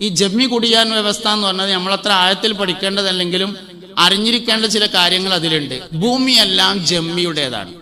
ഈ ജമ്മി കുടിയാൻ വ്യവസ്ഥ എന്ന് പറഞ്ഞത് നമ്മളത്ര ആഴത്തിൽ പഠിക്കേണ്ടതല്ലെങ്കിലും അറിഞ്ഞിരിക്കേണ്ട ചില കാര്യങ്ങൾ അതിലുണ്ട്. ഭൂമിയെല്ലാം ജമ്മിയുടേതാണ്.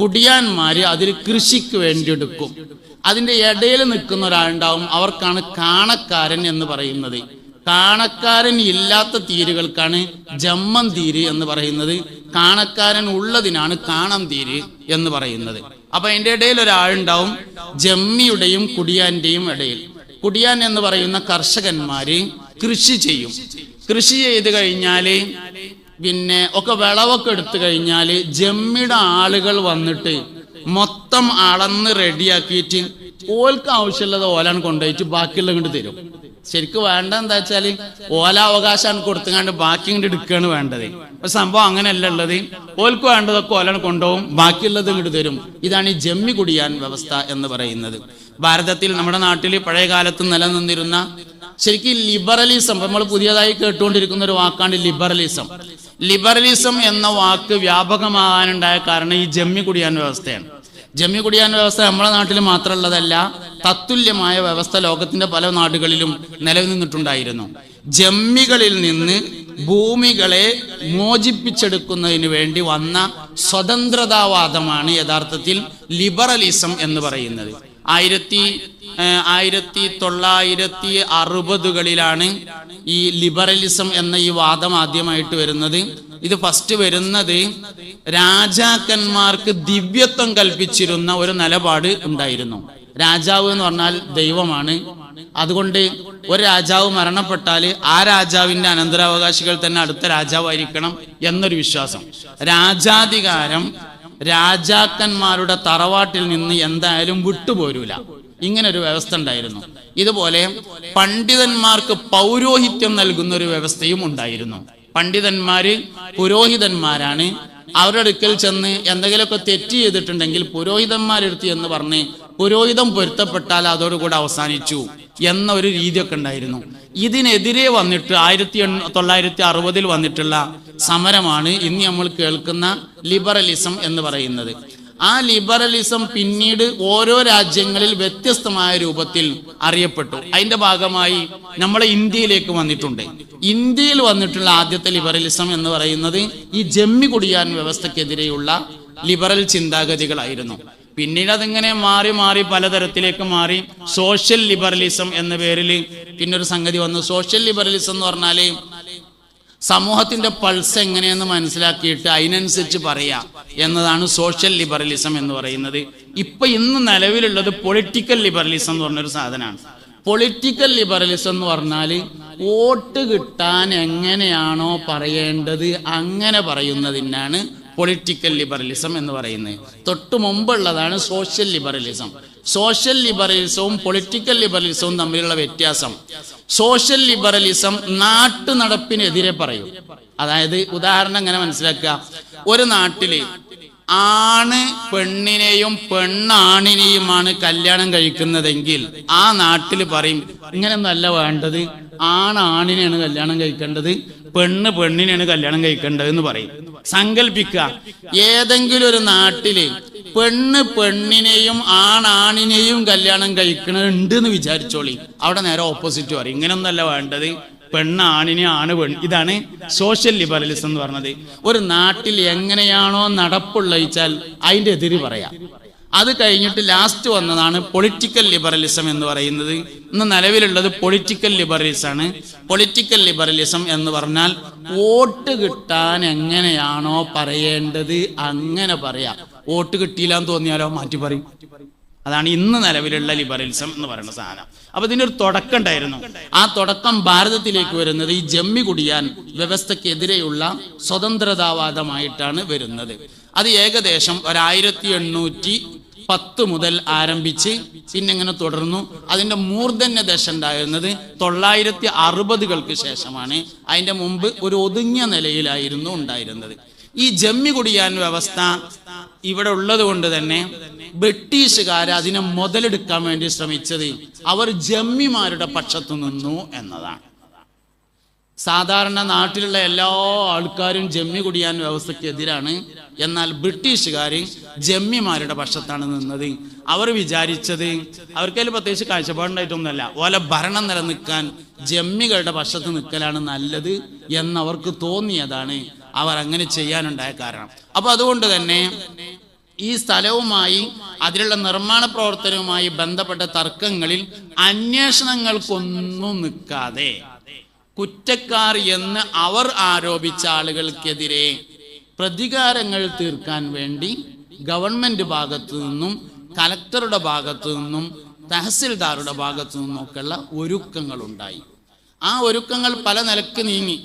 കുടിയാന്മാര് അതിൽ കൃഷിക്ക് വേണ്ടി എടുക്കും. അതിന്റെ ഇടയിൽ നിൽക്കുന്ന ഒരാളുണ്ടാവും. അവർക്കാണ് കാണക്കാരൻ എന്ന് പറയുന്നത്. കാണക്കാരൻ ഇല്ലാത്ത തീരുകൾക്കാണ് ജമ്മം തീര് എന്ന് പറയുന്നത്. കാണക്കാരൻ ഉള്ളതിനാണ് കാണം തീര് എന്ന് പറയുന്നത്. അപ്പൊ അതിന്റെ ഇടയിൽ ഒരാളുണ്ടാവും ജമ്മിയുടെയും കുടിയാന്റെയും ഇടയിൽ. കുടിയാൻ എന്ന് പറയുന്ന കർഷകന്മാര് കൃഷി ചെയ്യും. കൃഷി ചെയ്ത് കഴിഞ്ഞാൽ പിന്നെ ഒക്കെ വിളവൊക്കെ എടുത്തു കഴിഞ്ഞാൽ ജമ്മിയുടെ ആളുകൾ വന്നിട്ട് മൊത്തം അളന്ന് റെഡിയാക്കിയിട്ട് ഓൽക്ക് ആവശ്യമുള്ളത് ഓലാണ് കൊണ്ടുപോയിട്ട് ബാക്കിയുള്ള കൊണ്ട് തരും. ശരിക്കും വേണ്ട എന്താ വെച്ചാൽ ഓല അവകാശമാണ് കൊടുത്തുകൊണ്ട് ബാക്കി ഇങ്ങോട്ട് എടുക്കുകയാണ് വേണ്ടത്. അപ്പൊ സംഭവം അങ്ങനെയല്ല ഉള്ളത്. ഓൽക്ക് വേണ്ടതൊക്കെ ഓലാണ് കൊണ്ടുപോകും ബാക്കിയുള്ളത് ഇങ്ങോട്ട് തരും. ഇതാണ് ഈ ജമ്മി കുടിയാൻ വ്യവസ്ഥ എന്ന് പറയുന്നത്. ഭാരതത്തിൽ നമ്മുടെ നാട്ടിൽ പഴയ കാലത്ത് നിലനിന്നിരുന്ന ശരിക്കും ലിബറലിസം നമ്മൾ പുതിയതായി കേട്ടുകൊണ്ടിരിക്കുന്ന ഒരു വാക്കാണ് ലിബറലിസം. ലിബറലിസം എന്ന വാക്ക് വ്യാപകമാകാനുണ്ടായ കാരണം ഈ ജമ്മി കുടിയാൻ വ്യവസ്ഥയാണ്. ജമ്മി കുടിയാൻ വ്യവസ്ഥ നമ്മുടെ നാട്ടിൽ മാത്രമുള്ളതല്ല തത്തുല്യമായ വ്യവസ്ഥ ലോകത്തിന്റെ പല നാടുകളിലും നിലനിന്നിട്ടുണ്ടായിരുന്നു ജമ്മികളിൽ നിന്ന് ഭൂമികളെ മോചിപ്പിച്ചെടുക്കുന്നതിന് വേണ്ടി വന്ന സ്വതന്ത്രതാവാദമാണ് യഥാർത്ഥത്തിൽ ലിബറലിസം എന്ന് പറയുന്നത്. ആയിരത്തി ആയിരത്തി തൊള്ളായിരത്തി അറുപതുകളിലാണ് ഈ ലിബറലിസം എന്ന ഈ വാദം ആദ്യമായിട്ട് വരുന്നത്. ഇത് ഫസ്റ്റ് വരുന്നത് രാജാക്കന്മാർക്ക് ദിവ്യത്വം കൽപ്പിച്ചിരുന്ന ഒരു നിലപാട് ഉണ്ടായിരുന്നു. രാജാവ് എന്ന് പറഞ്ഞാൽ ദൈവമാണ്. അതുകൊണ്ട് ഒരു രാജാവ് മരണപ്പെട്ടാൽ ആ രാജാവിന്റെ അനന്തരാവകാശികൾ തന്നെ അടുത്ത രാജാവായിരിക്കണം എന്നൊരു വിശ്വാസം. രാജാധികാരം രാജാക്കന്മാരുടെ തറവാട്ടിൽ നിന്ന് എന്തായാലും വിട്ടുപോരൂല. ഇങ്ങനെ ഒരു വ്യവസ്ഥ ഉണ്ടായിരുന്നു. ഇതുപോലെ പണ്ഡിതന്മാർക്ക് പൗരോഹിത്യം നൽകുന്ന ഒരു വ്യവസ്ഥയും ഉണ്ടായിരുന്നു. പണ്ഡിതന്മാര് പുരോഹിതന്മാരാണ്. അവരുടെ അടുക്കൽ ചെന്ന് എന്തെങ്കിലുമൊക്കെ തെറ്റ് ചെയ്തിട്ടുണ്ടെങ്കിൽ പുരോഹിതന്മാരെടുത്ത് എന്ന് പറഞ്ഞ് പുരോഹിതം പൊരുത്തപ്പെട്ടാൽ അതോടുകൂടെ അവസാനിച്ചു എന്ന ഒരു രീതിയൊക്കെ ഉണ്ടായിരുന്നു. ഇതിനെതിരെ വന്നിട്ട് ആയിരത്തി തൊള്ളായിരത്തി അറുപതിൽ വന്നിട്ടുള്ള സമരമാണ് ഇന്ന് നമ്മൾ കേൾക്കുന്ന ലിബറലിസം എന്ന് പറയുന്നത്. ആ ലിബറലിസം പിന്നീട് ഓരോ രാജ്യങ്ങളിൽ വ്യത്യസ്തമായ രൂപത്തിൽ അറിയപ്പെട്ടു. അതിന്റെ ഭാഗമായി നമ്മളെ ഇന്ത്യയിലേക്ക് വന്നിട്ടുണ്ട്. ഇന്ത്യയിൽ വന്നിട്ടുള്ള ആദ്യത്തെ ലിബറലിസം എന്ന് പറയുന്നത് ഈ ജമ്മി കുടിയാൻ വ്യവസ്ഥക്കെതിരെയുള്ള ലിബറൽ ചിന്താഗതികളായിരുന്നു. പിന്നീട് അതിങ്ങനെ മാറി മാറി പലതരത്തിലേക്ക് മാറി സോഷ്യൽ ലിബറലിസം എന്ന പേരിൽ പിന്നൊരു സംഗതി വന്നു. സോഷ്യൽ ലിബറലിസം എന്ന് പറഞ്ഞാൽ സമൂഹത്തിന്റെ പൾസ് എങ്ങനെയെന്ന് മനസ്സിലാക്കിയിട്ട് അതിനനുസരിച്ച് പറയാ എന്നതാണ് സോഷ്യൽ ലിബറലിസം എന്ന് പറയുന്നത്. ഇപ്പൊ ഇന്ന് നിലവിലുള്ളത് പൊളിറ്റിക്കൽ ലിബറലിസം എന്ന് പറഞ്ഞൊരു സാധനമാണ്. പൊളിറ്റിക്കൽ ലിബറലിസം എന്ന് പറഞ്ഞാൽ വോട്ട് കിട്ടാൻ എങ്ങനെയാണോ പറയേണ്ടത് അങ്ങനെ പറയുന്നതിനാണ് പൊളിറ്റിക്കൽ ലിബറലിസം എന്ന് പറയുന്നത്. തൊട്ടു മുമ്പുള്ളതാണ് സോഷ്യൽ ലിബറലിസം സോഷ്യൽ ലിബറലിസവും പൊളിറ്റിക്കൽ ലിബറലിസവും തമ്മിലുള്ള വ്യത്യാസം. സോഷ്യൽ ലിബറലിസം നാട്ടു നടപ്പിനെതിരെ പറയും. അതായത് ഉദാഹരണം എങ്ങനെ മനസ്സിലാക്കുക. ഒരു നാട്ടിൽ ആണ് പെണ്ണിനെയും പെണ്ണാണിനെയുമാണ് കല്യാണം കഴിക്കുന്നതെങ്കിൽ ആ നാട്ടിൽ പറയും ഇങ്ങനെയൊന്നല്ല വേണ്ടത്. ആണാണിനെയാണ് കല്യാണം കഴിക്കേണ്ടത്. പെണ്ണ് പെണ്ണിനെയാണ് കല്യാണം കഴിക്കേണ്ടത് എന്ന് പറയും. സങ്കല്പിക്കുക. ഏതെങ്കിലും ഒരു നാട്ടിൽ പെണ്ണ് പെണ്ണിനെയും ആണാണിനെയും കല്യാണം കഴിക്കണുണ്ട് എന്ന് വിചാരിച്ചോളി. അവിടെ നേരെ ഓപ്പോസിറ്റ് പറയും. ഇങ്ങനൊന്നല്ല വേണ്ടത്. പെണ്ണ് ആണിനെ ആണ് പെൺ. ഇതാണ് സോഷ്യൽ ലിബറലിസം എന്ന് പറഞ്ഞത്. ഒരു നാട്ടിൽ എങ്ങനെയാണോ നടപ്പുള്ളയിച്ചാൽ അതിന്റെ എതിര് പറയാം. അത് കഴിഞ്ഞിട്ട് ലാസ്റ്റ് വന്നതാണ് പൊളിറ്റിക്കൽ ലിബറലിസം എന്ന് പറയുന്നത്. ഇന്ന് നിലവിലുള്ളത് പൊളിറ്റിക്കൽ ലിബറലിസം ആണ്. പൊളിറ്റിക്കൽ ലിബറലിസം എന്ന് പറഞ്ഞാൽ വോട്ട് കിട്ടാൻ എങ്ങനെയാണോ പറയേണ്ടത് അങ്ങനെ പറയാം. വോട്ട് കിട്ടിയില്ല എന്ന് തോന്നിയാലോ മാറ്റി പറയും. അതാണ് ഇന്ന് നിലവിലുള്ള ലിബറലിസം എന്ന് പറയുന്ന സാധനം. അപ്പൊ ഇതിന്റെ ഒരു തുടക്കം ഉണ്ടായിരുന്നു. ആ തുടക്കം ഭാരതത്തിലേക്ക് വരുന്നത് ഈ ജമ്മി കുടിയാൻ വ്യവസ്ഥക്കെതിരെയുള്ള സ്വതന്ത്രതാവാദമായിട്ടാണ് വരുന്നത്. അത് ഏകദേശം ഒരായിരത്തി എണ്ണൂറ്റി പത്ത് മുതൽ ആരംഭിച്ച് പിന്നെ ഇങ്ങനെ തുടർന്നു. അതിന്റെ മൂർധന്യ ദശ ഉണ്ടായിരുന്നത് തൊള്ളായിരത്തി അറുപതുകൾക്ക് ശേഷമാണ്. അതിന്റെ മുമ്പ് ഒരു ഒതുങ്ങിയ നിലയിലായിരുന്നു ഉണ്ടായിരുന്നത്. ഈ ജമ്മി കുടിയാൻ വ്യവസ്ഥ ഇവിടെ ഉള്ളത് കൊണ്ട് തന്നെ ബ്രിട്ടീഷുകാർ അതിനെ മുതലെടുക്കാൻ വേണ്ടി ശ്രമിച്ചത് അവർ ജമ്മിമാരുടെ പക്ഷത്തു നിന്നു എന്നതാണ്. സാധാരണ നാട്ടിലുള്ള എല്ലാ ആൾക്കാരും ജമ്മി കുടിയാൻ വ്യവസ്ഥക്കെതിരാണ് എന്നാൽ ബ്രിട്ടീഷുകാർ ജമ്മിമാരുടെ പക്ഷത്താണ് നിന്നത്. അവർ വിചാരിച്ചത് അവർക്കതിൽ പ്രത്യേകിച്ച് കാഴ്ചപ്പാടുണ്ടായിട്ടൊന്നുമല്ല. ഓല ഭരണം നിലനിൽക്കാൻ ജമ്മികളുടെ പക്ഷത്ത് നിൽക്കലാണ് നല്ലത് എന്നവർക്ക് തോന്നിയതാണ് അവർ അങ്ങനെ ചെയ്യാനുണ്ടായ കാരണം. അപ്പൊ അതുകൊണ്ട് തന്നെ ഈ സ്ഥലവുമായി അതിലുള്ള നിർമ്മാണ പ്രവർത്തനവുമായി ബന്ധപ്പെട്ട തർക്കങ്ങളിൽ അന്വേഷണങ്ങൾക്കൊന്നും നിൽക്കാതെ കുറ്റക്കാർ എന്ന് അവർ ആരോപിച്ച ആളുകൾക്കെതിരെ പ്രതികാരങ്ങൾ തീർക്കാൻ വേണ്ടി ഗവൺമെന്റ് ഭാഗത്തു നിന്നും കലക്ടറുടെ ഭാഗത്തു നിന്നും തഹസിൽദാറുടെ ഭാഗത്തു നിന്നൊക്കെയുള്ള ഒരുക്കങ്ങൾ ഉണ്ടായി ആ ഒരുക്കങ്ങൾ പല നിലയ്ക്ക് നീങ്ങി.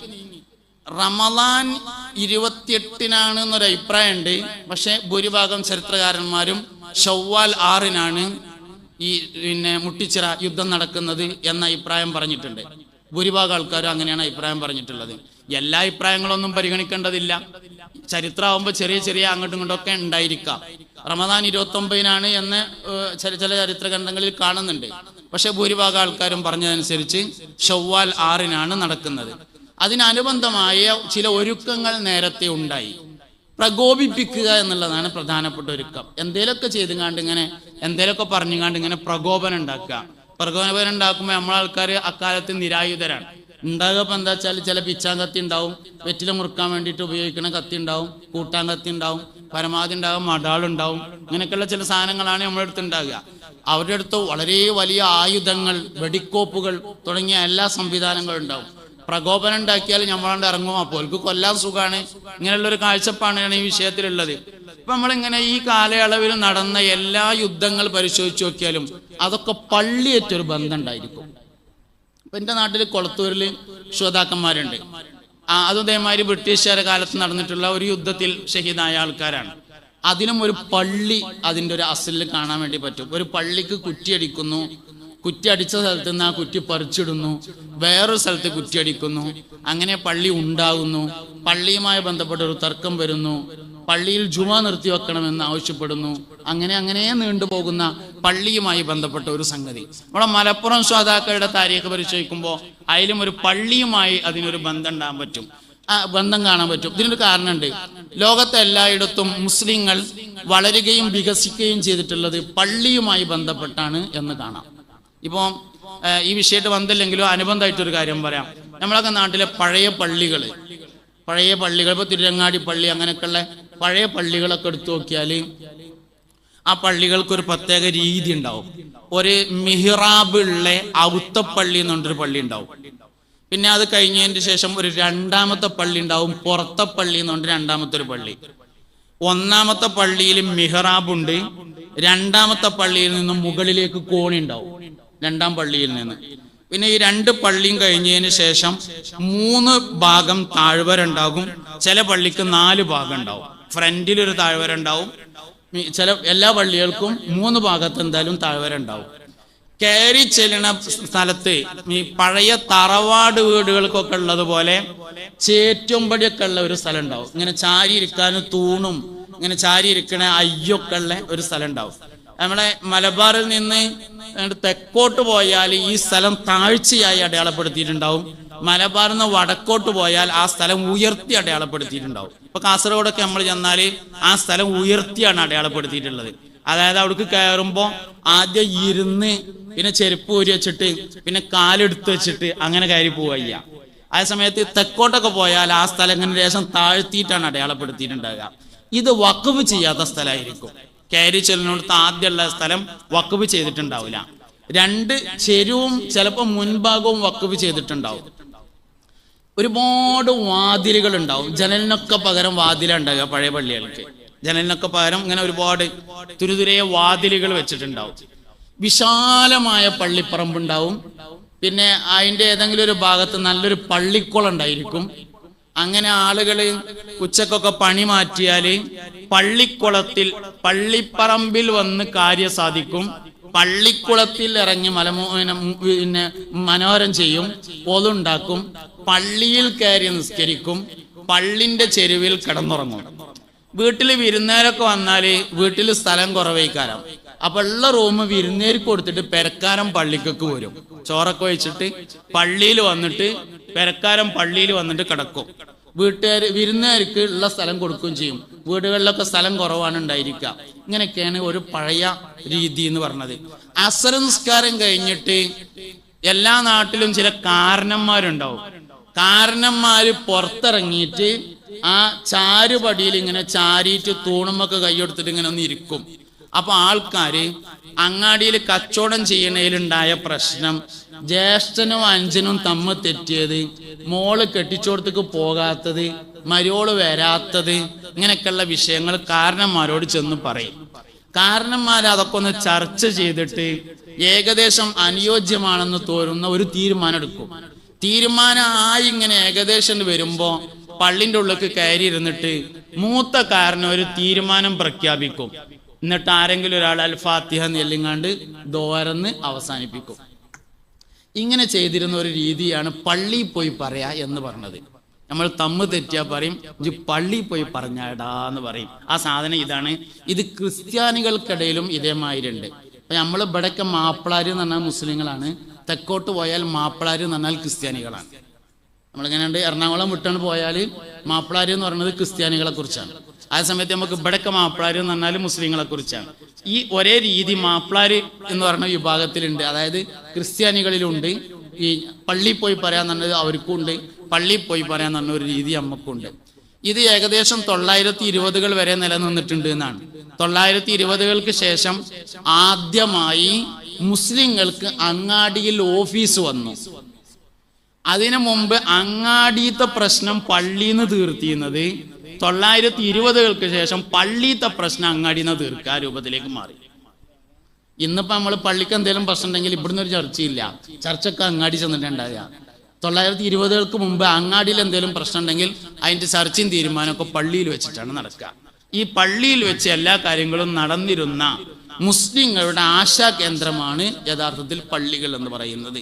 റമദാൻ ഇരുപത്തിയെട്ടിനാണ് എന്നൊരു അഭിപ്രായമുണ്ട്. പക്ഷെ ഭൂരിഭാഗം ചരിത്രകാരന്മാരും ഷവ്വാൽ ആറിനാണ് ഈ പിന്നെ മുട്ടിച്ചിറ യുദ്ധം നടക്കുന്നത് എന്ന അഭിപ്രായം പറഞ്ഞിട്ടുണ്ട്. ഭൂരിഭാഗം ആൾക്കാരും അങ്ങനെയാണ് അഭിപ്രായം പറഞ്ഞിട്ടുള്ളത്. എല്ലാ അഭിപ്രായങ്ങളൊന്നും പരിഗണിക്കേണ്ടതില്ല. ചരിത്രമാകുമ്പോൾ ചെറിയ ചെറിയ അങ്ങോട്ടും ഇങ്ങോട്ടും ഒക്കെ ഉണ്ടായിരിക്കാം. റമദാൻ ഇരുപത്തി ഒമ്പതിനാണ് എന്ന് ചില ചില ചരിത്ര ഗ്രന്ഥങ്ങളിൽ കാണുന്നുണ്ട്. പക്ഷെ ഭൂരിഭാഗം ആൾക്കാരും പറഞ്ഞതനുസരിച്ച് ഷവ്വാൽ ആറിനാണ് നടക്കുന്നത്. അതിനനുബന്ധമായ ചില ഒരുക്കങ്ങൾ നേരത്തെ ഉണ്ടായി. പ്രകോപിപ്പിക്കുക എന്നുള്ളതാണ് പ്രധാനപ്പെട്ട ഒരുക്കം. എന്തേലൊക്കെ ചെയ്തുകാണ്ട് ഇങ്ങനെ എന്തേലൊക്കെ പറഞ്ഞുകാണ്ട് ഇങ്ങനെ പ്രകോപനം ഉണ്ടാക്കുക. പ്രകോപനം ഉണ്ടാക്കുമ്പോൾ നമ്മളാൾക്കാർ അക്കാലത്ത് നിരായുധരാണ്. ഉണ്ടാകുക ഇപ്പം എന്താ വെച്ചാൽ ചില പിച്ചാൻ കത്തി ഉണ്ടാവും. വെറ്റില മുറുക്കാൻ വേണ്ടിയിട്ട് ഉപയോഗിക്കുന്ന കത്തി ഉണ്ടാവും. കൂട്ടാൻ കത്തി ഉണ്ടാവും. പരമാവധി ഉണ്ടാകും മടാളുണ്ടാവും ഇങ്ങനെയൊക്കെയുള്ള ചില സാധനങ്ങളാണ് നമ്മുടെ അടുത്ത് ഉണ്ടാകുക. അവരുടെ അടുത്ത് വളരെ വലിയ ആയുധങ്ങൾ വെടിക്കോപ്പുകൾ തുടങ്ങിയ എല്ലാ സംവിധാനങ്ങളും ഉണ്ടാവും. പ്രകോപനം ഉണ്ടാക്കിയാൽ നമ്മളാണ്ട് ഇറങ്ങും. അപ്പോൾ കൊല്ലാൻ സുഖമാണ് ഇങ്ങനെയുള്ള ഒരു കാഴ്ചപ്പാടാണ് ഈ വിഷയത്തിലുള്ളത്. ഇപ്പൊ നമ്മളിങ്ങനെ ഈ കാലയളവിൽ നടന്ന എല്ലാ യുദ്ധങ്ങൾ പരിശോധിച്ച് നോക്കിയാലും അതൊക്കെ പള്ളിയേറ്റൊരു ബന്ധം ഉണ്ടായിരിക്കും ഇപ്പൊ എന്റെ നാട്ടിൽ കൊളത്തൂരിൽ ശ്രോതാക്കന്മാരുണ്ട്. ആ അതും ഇതേമാതിരി ബ്രിട്ടീഷുകാരുടെ കാലത്ത് നടന്നിട്ടുള്ള ഒരു യുദ്ധത്തിൽ ഷഹീദായ ആൾക്കാരാണ്. അതിനും ഒരു പള്ളി അതിന്റെ ഒരു അസലിൽ കാണാൻ വേണ്ടി പറ്റും. ഒരു പള്ളിക്ക് കുറ്റിയടിക്കുന്നു. കുറ്റി അടിച്ച സ്ഥലത്ത് നിന്ന് ആ കുറ്റി പറിച്ചിടുന്നു. വേറൊരു സ്ഥലത്ത് കുറ്റി അടിക്കുന്നു. അങ്ങനെ പള്ളി ഉണ്ടാകുന്നു. പള്ളിയുമായി ബന്ധപ്പെട്ട ഒരു തർക്കം വരുന്നു. പള്ളിയിൽ ജുമ നിർത്തി വെക്കണമെന്ന് ആവശ്യപ്പെടുന്നു. അങ്ങനെ അങ്ങനെ നീണ്ടുപോകുന്ന പള്ളിയുമായി ബന്ധപ്പെട്ട ഒരു സംഗതി. നമ്മുടെ മലപ്പുറം ശ്രോതാക്കളുടെ താരീഖ് പരിശോധിക്കുമ്പോൾ അതിലും ഒരു പള്ളിയുമായി അതിനൊരു ബന്ധം ഉണ്ടാകാൻ പറ്റും. ബന്ധം കാണാൻ പറ്റും. ഇതിനൊരു കാരണമുണ്ട്. ലോകത്തെ എല്ലായിടത്തും മുസ്ലിങ്ങൾ വളരുകയും വികസിക്കുകയും ചെയ്തിട്ടുള്ളത് പള്ളിയുമായി ബന്ധപ്പെട്ടാണ് എന്ന് കാണാം. ഇപ്പോൾ ഈ വിഷയമായിട്ട് ബന്ധമില്ലെങ്കിലും അനുബന്ധമായിട്ടൊരു കാര്യം പറയാം. നമ്മളൊക്കെ നാട്ടിലെ പഴയ പള്ളികൾ പഴയ പള്ളികൾ ഇപ്പോൾ തിരുരങ്ങാടി പള്ളി അങ്ങനെയൊക്കെയുള്ള പഴയ പള്ളികളൊക്കെ എടുത്തു നോക്കിയാൽ ആ പള്ളികൾക്ക് ഒരു പ്രത്യേക രീതി ഉണ്ടാവും. ഒരു മിഹിറാബ് ഉള്ള ഔത്തപ്പള്ളി എന്ന് പറഞ്ഞൊരു പള്ളി ഉണ്ടാവും. പിന്നെ അത് കഴിഞ്ഞതിന് ശേഷം ഒരു രണ്ടാമത്തെ പള്ളി ഉണ്ടാവും പുറത്തെ പള്ളി എന്നുണ്ട് രണ്ടാമത്തെ ഒരു പള്ളി. ഒന്നാമത്തെ പള്ളിയിൽ മിഹ്റാബുണ്ട് രണ്ടാമത്തെ പള്ളിയിൽ നിന്നും മുകളിലേക്ക് കോണി ഉണ്ടാവും. രണ്ടാം പള്ളിയിൽ നിന്ന്. പിന്നെ ഈ രണ്ട് പള്ളിയും കഴിഞ്ഞതിന് ശേഷം മൂന്ന് ഭാഗം താഴ്വര ഉണ്ടാകും ചില പള്ളിക്ക് നാല് ഭാഗം ഉണ്ടാവും ഫ്രണ്ടിൽ ഒരു താഴ്വര ഉണ്ടാവും ചില എല്ലാ പള്ളികൾക്കും മൂന്ന് ഭാഗത്ത് എന്തായാലും താഴ്വര ഉണ്ടാവും കയറി ചെല്ലണ സ്ഥലത്ത് ഈ പഴയ തറവാട് വീടുകൾക്കൊക്കെ ഉള്ളതുപോലെ ചേറ്റുമ്പടിയൊക്കെ ഉള്ള ഒരു സ്ഥലം ഉണ്ടാവും ഇങ്ങനെ ചാരി ഇരിക്കാനും തൂണും ഇങ്ങനെ ചാരി ഇരിക്കണ അയ്യൊക്കെ ഉള്ള ഒരു സ്ഥലം ഉണ്ടാവും നമ്മളെ മലബാറിൽ നിന്ന് തെക്കോട്ട് പോയാൽ ഈ സ്ഥലം താഴ്ചയായി അടയാളപ്പെടുത്തിയിട്ടുണ്ടാവും. മലബാറിൽ നിന്ന് വടക്കോട്ട് പോയാൽ ആ സ്ഥലം ഉയർത്തി അടയാളപ്പെടുത്തിയിട്ടുണ്ടാവും. ഇപ്പൊ കാസർഗോഡൊക്കെ നമ്മൾ ചെന്നാൽ ആ സ്ഥലം ഉയർത്തിയാണ് അടയാളപ്പെടുത്തിയിട്ടുള്ളത്. അതായത് അവിടേക്ക് കയറുമ്പോൾ ആദ്യം ഇരുന്ന് പിന്നെ ചെരുപ്പ് ഊരി വെച്ചിട്ട് പിന്നെ കാലെടുത്ത് വെച്ചിട്ട് അങ്ങനെ കയറി പോവുക ആ സമയത്ത് തെക്കോട്ടൊക്കെ പോയാൽ ആ സ്ഥലം ഇങ്ങനെ ലേശം താഴ്ത്തിയിട്ടാണ് അടയാളപ്പെടുത്തിയിട്ടുണ്ടാകുക ഇത് വക്കവ് ചെയ്യാത്ത സ്ഥലമായിരിക്കും. കയറി ചെല്ലുന്നിടത്ത് ആദ്യമുള്ള സ്ഥലം വക്കവ് ചെയ്തിട്ടുണ്ടാവില്ല. രണ്ട് ചെരുവും ചിലപ്പോൾ മുൻഭാഗവും വക്കവ് ചെയ്തിട്ടുണ്ടാവും. ഒരുപാട് വാതിലുകൾ ഉണ്ടാവും. ജനലിനൊക്കെ പകരം വാതിലുണ്ടാകുക പഴയ പള്ളികൾക്ക്. ജനലിനൊക്കെ പകരം ഇങ്ങനെ ഒരുപാട് തുരുതുരയെ വാതിലുകൾ വെച്ചിട്ടുണ്ടാവും. വിശാലമായ പള്ളിപ്പറമ്പുണ്ടാവും പിന്നെ അതിന്റെ ഏതെങ്കിലും ഒരു ഭാഗത്ത് നല്ലൊരു പള്ളിക്കുളം ഉണ്ടായിരിക്കും. അങ്ങനെ ആളുകൾ ഉച്ചക്കൊക്കെ പണി മാറ്റിയാൽ പള്ളിക്കുളത്തിൽ പള്ളിപ്പറമ്പിൽ വന്ന് കാര്യം സാധിക്കും. പള്ളിക്കുളത്തിൽ ഇറങ്ങി മലമോ പിന്നെ മനോഹരം ചെയ്യും പൊതുണ്ടാക്കും പള്ളിയിൽ കയറി നിസ്കരിക്കും പള്ളിന്റെ ചെരുവിൽ കിടന്നുറങ്ങും. വീട്ടിൽ വിരുന്നേരൊക്കെ വന്നാൽ വീട്ടിൽ സ്ഥലം കുറവേക്കാരം. അപ്പൊ ഉള്ള റൂം വിരുന്നേർക്ക് കൊടുത്തിട്ട് പെരക്കാരൻ പള്ളിക്കൊക്കെ വരും. ചോറൊക്കെ വെച്ചിട്ട് പള്ളിയിൽ വന്നിട്ട് പെരക്കാരൻ പള്ളിയിൽ വന്നിട്ട് കിടക്കും. വീട്ടുകാർ വിരുന്നുകാർക്ക് ഉള്ള സ്ഥലം കൊടുക്കുകയും ചെയ്യും. വീടുകളിലൊക്കെ സ്ഥലം കുറവാണ് ഉണ്ടായിരിക്കുക. ഇങ്ങനെയൊക്കെയാണ് ഒരു പഴയ രീതി എന്ന് പറഞ്ഞത്. അസര നിസ്കാരം കഴിഞ്ഞിട്ട് എല്ലാ നാട്ടിലും ചില കാരണന്മാരുണ്ടാവും. കാരണന്മാര് പുറത്തിറങ്ങിയിട്ട് ആ ചാരുപടിയിൽ ഇങ്ങനെ ചാരിയിട്ട് തൂണുമൊക്കെ കൈയെടുത്തിട്ട് ഇങ്ങനെ ഒന്ന് ഇരിക്കും. അപ്പൊ ആൾക്കാര് അങ്ങാടിയിൽ കച്ചവടം ചെയ്യണേലുണ്ടായ പ്രശ്നം. ജ്യേഷ്ഠനും അഞ്ചനും തമ്മ തെറ്റിയത് മോൾ കെട്ടിച്ചോടത്തേക്ക് പോകാത്തത് മരോൾ വരാത്തത് ഇങ്ങനെയൊക്കെയുള്ള വിഷയങ്ങൾ കാരണന്മാരോട് ചെന്ന് പറയും. കാരണന്മാർ അതൊക്കെ ഒന്ന് ചർച്ച ചെയ്തിട്ട് ഏകദേശം അനുയോജ്യമാണെന്ന് തോന്നുന്ന ഒരു തീരുമാനം എടുക്കും തീരുമാനം ആയി ഇങ്ങനെ ഏകദേശം വരുമ്പോ പള്ളിന്റെ ഉള്ളിലേക്ക് കയറി ഇരുന്നിട്ട് മൂത്ത കാരണം ഒരു തീരുമാനം പ്രഖ്യാപിക്കും. എന്നിട്ട് ആരെങ്കിലും ഒരാൾ അൽ ഫാത്തിഹ നെല്ലിങ്ങാണ്ട് ദോരന്ന് അവസാനിപ്പിക്കും. ഇങ്ങനെ ചെയ്തിരുന്ന ഒരു രീതിയാണ് പള്ളിയിൽ പോയി പറയാ എന്ന് പറഞ്ഞത്. നമ്മൾ തമ്മ് തെറ്റിയാ പറയും ഇത് പള്ളിയിൽ പോയി പറഞ്ഞാടാ എന്ന് പറയും. ആ സാധനം ഇതാണ്. ഇത് ക്രിസ്ത്യാനികൾക്കിടയിലും ഇതേമാതിരിണ്ട്. നമ്മൾ ഇവിടെയൊക്കെ മാപ്പിളാര് എന്ന് പറഞ്ഞാൽ മുസ്ലിങ്ങളാണ്. തെക്കോട്ട് പോയാൽ മാപ്പിളാര് എന്ന് പറഞ്ഞാൽ ക്രിസ്ത്യാനികളാണ്. നമ്മളിങ്ങനെയുണ്ട്? എറണാകുളം വിട്ടാണ് പോയാൽ മാപ്പിളാര് എന്ന് പറയുന്നത് ക്രിസ്ത്യാനികളെ കുറിച്ചാണ്. ആ സമയത്ത് നമുക്ക് ഇവിടെയൊക്കെ മാപ്പിളാർ എന്ന് പറഞ്ഞാൽ മുസ്ലിങ്ങളെ കുറിച്ചാണ്. ഈ ഒരേ രീതി മാപ്പിളാർ എന്ന് പറഞ്ഞ വിഭാഗത്തിലുണ്ട്. അതായത് ക്രിസ്ത്യാനികളിലുണ്ട്. ഈ പള്ളിയിൽ പോയി പറയാൻ പറഞ്ഞത് അവർക്കും ഉണ്ട്. പള്ളിയിൽ പോയി പറയാൻ പറഞ്ഞ ഒരു രീതി നമുക്കുണ്ട് ഇത് ഏകദേശം തൊള്ളായിരത്തി ഇരുപതുകൾ വരെ നിലനിന്നിട്ടുണ്ട് എന്നാണ്. തൊള്ളായിരത്തി ഇരുപതുകൾക്ക് ശേഷം ആദ്യമായി മുസ്ലിങ്ങൾക്ക് അങ്ങാടിയിൽ ഓഫീസ് വന്നു. അതിനു മുമ്പ് അങ്ങാടിയത്തെ പ്രശ്നം പള്ളിന്ന് തീർത്തിരുന്നത് തൊള്ളായിരത്തി ഇരുപതുകൾക്ക് ശേഷം പള്ളിയിലത്തെ പ്രശ്നം അങ്ങാടിന്ന് തീർക്കുക ആ രൂപത്തിലേക്ക് മാറി. ഇന്നിപ്പോ നമ്മൾ പള്ളിക്ക് എന്തെങ്കിലും പ്രശ്നം ഉണ്ടെങ്കിൽ ഇവിടുന്ന് ഒരു ചർച്ചയില്ല ചർച്ചൊക്കെ അങ്ങാടി ചെന്നിട്ടുണ്ടായ. തൊള്ളായിരത്തി ഇരുപതുകൾക്ക് മുമ്പ് അങ്ങാടിയിൽ എന്തെങ്കിലും പ്രശ്നം ഉണ്ടെങ്കിൽ അതിന്റെ ചർച്ചയും തീരുമാനമൊക്കെ പള്ളിയിൽ വെച്ചിട്ടാണ് നടക്കുക. ഈ പള്ളിയിൽ വെച്ച് എല്ലാ കാര്യങ്ങളും നടന്നിരുന്ന മുസ്ലിങ്ങളുടെ ആശാ കേന്ദ്രമാണ് യഥാർത്ഥത്തിൽ പള്ളികൾ എന്ന് പറയുന്നത്.